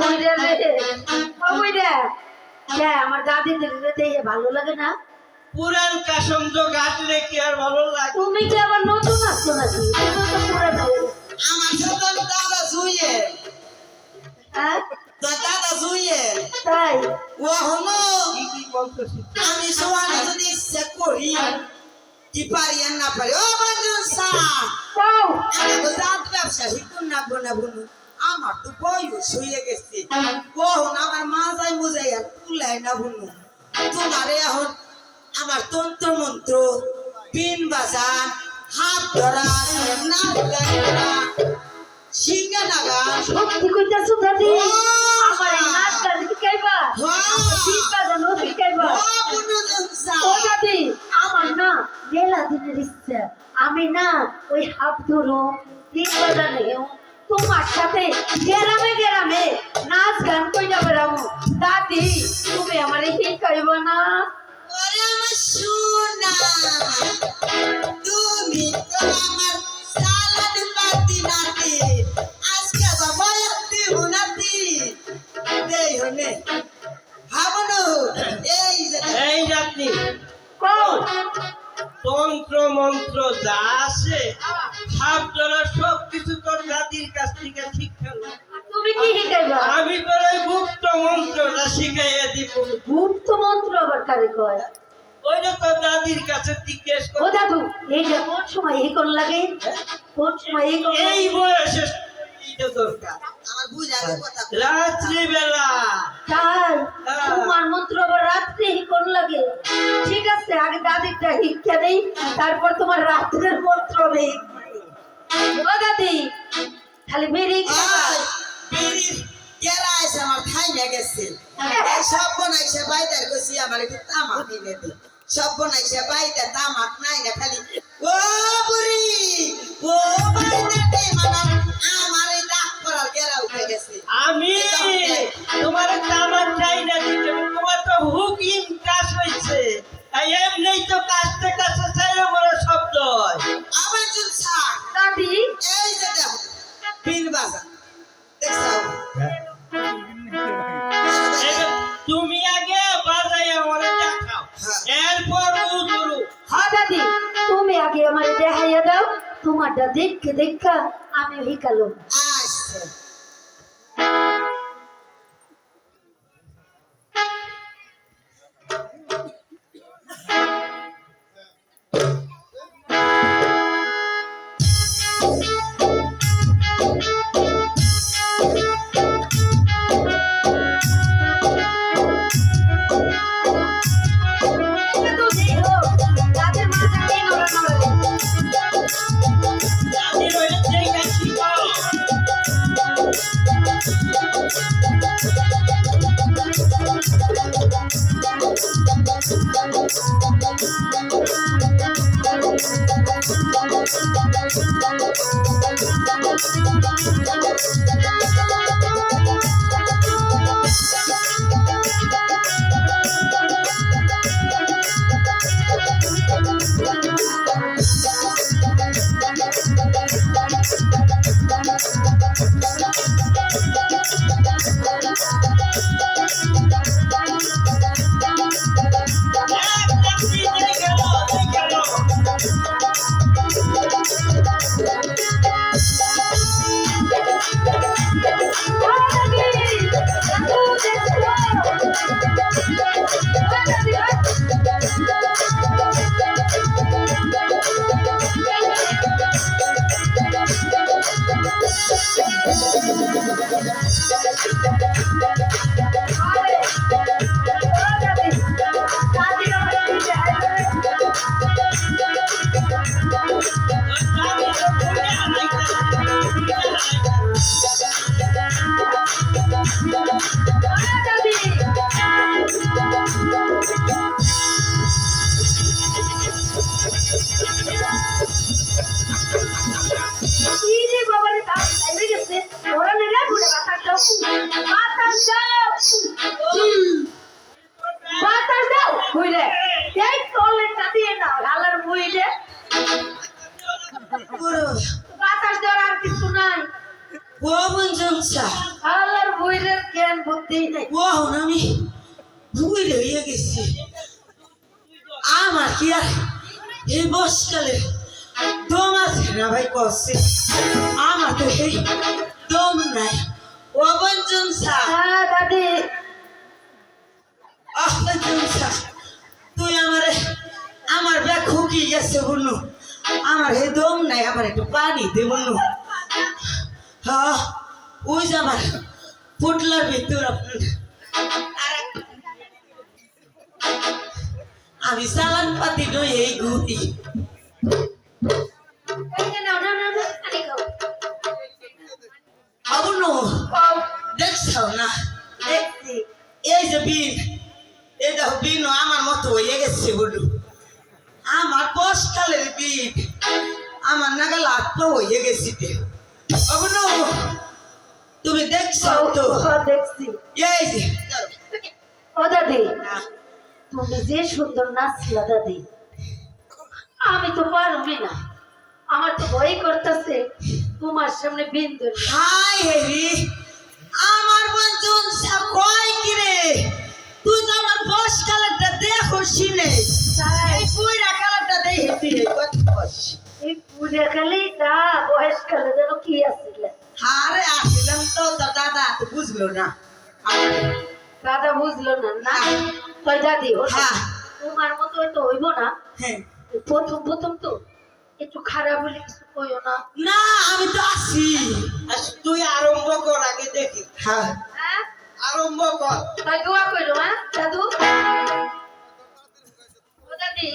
বুইরা রে ও বুইরা কে আমার দাদিদের দেখে ভালো লাগে না? পুরান কাসম তো গাছলে কি আর ভালো লাগে। তুমি কি আবার নতুন আসছো নাকি? তুমি তো পুরানো হয়ে। আমার দাদা শুয়ে। হ্যাঁ? দাদা শুয়ে। তাই? ও হলো আমি সবাই যদি ইচ্ছা করি কি পারি আর না পারি? ও আমি শিখুন না বোনা বুনু আমার তো বয়স হয়ে গেছে। আমার মা যাই মুজাই আর তুলাই না বুনু তোমারে এখন আমার তন্ত্র মন্ত্র পিন বাজান হাত ধরা সিঙ্গা নাগান সত্যি কইতাছো দাদি? আমার এই নাচ শিখাইবা? হ্যাঁ। ঠিক বাজানো শিখাইবা? ও দাদি আমার না মেলা দিনের ইচ্ছা। আমি না ওই হাত ধরো তিন বাজানে তোমার সাথে গেরামে গেরামে নাচ গান কইরা বেড়াবো দাদি তুমি আমার শিখাইবা না? ওরে সোনা তুমি তো আমার সালাদ পাতি নাতি। আজকে বাবা একটি হুনাতি। দেই হনে ভাবনো এই যে এই আপনি কও। তন্ত্র মন্ত্র যা আছে জলা সব কিছু তোর দাদির কাছ থেকে শিক্ষা তুমি কি শিখাইবা আমি তোর ওই গুপ্ত মন্ত্রটা শিখাইয়া দিব। গুপ্ত মন্ত্র আবার কারে কয়? ওইটা তোর দাদির কাছে জিজ্ঞেস ও দাদু এইটা কোন সময় এই কোন লাগে? কোন সময় এই কোন এই বয়সে এইটা দরকার আমার বুঝার কথা রাত্রিবেলা। তাই হ্যাঁ। তোমার মন্ত্র আবার রাত্রে এই কোন লাগে? ঠিক আছে আগে দাদিরটা শিক্ষা দেই তারপর তোমার রাত্রের মন্ত্র নেই ও দাদি খালি আমার খাইয়া গেছে। সব বনাইছে বাইদার কইছি আমার একটু তামাক দে। সব বনাইছে বাইদা তামাক নাই না খালি ও বুড়ি ও বাইদা তোমারটা দেখে দেখা আমি শিখালো আসছে Thank you. Você mora na laguna, Batas não. Batas não! Batas não! Mulher! Tem tolle na tina, galar mulher. Batas não é que sunai. Woman jansa. Galar mulher que é botina. Wow, nami. Mulher, ia que se. Ah, mas que é. E boscale. Toma ভাই কষে আমার তো এই দম নাই। ও বঞ্জন চা হ্যাঁ দাদি। আহ বঞ্জন চা তুই আমারে আমার ব্যাগ হুকি গেছে বলু আমার হে দম নাই আমার একটু পানি দে বলু হ্যাঁ ওই যে আমার ফুটলার ভিতর আপনার আমি চালান পাতি নই এই ঘুরি হয়ে গেছে বলু আমার বসকালের বিন আমার নাগাল আত্মা হয়ে গেছি অবন্য তুমি দেখছাও তো? ও, দেখছি। এই যে ও দাদি তুমি যে সুন্দর নাচলা দাদি আমি তো পারবি না। আমার তো ভয় করতেছে তোমার সামনে বিন্দু হাই হেরি আমার বঞ্চন কয় কি এই পূজা তা বয়সকালে যেন কি আসছিল আরে আসলাম তো তোর দাদা তো বুঝলো না। দাদা বুঝলো না না? দাদি হ্যাঁ। তোমার মতো তো হইব না। হ্যাঁ। প্রথম প্রথম তো একটু খারাপ হলে কিছু কইও না। না আমি তো আসি। তুই আরম্ভ কর আগে দেখি। হ্যাঁ। হ্যাঁ? আরম্ভ কর। তাই দোয়া কইলো হ্যাঁ? দাদু? ও দাদি।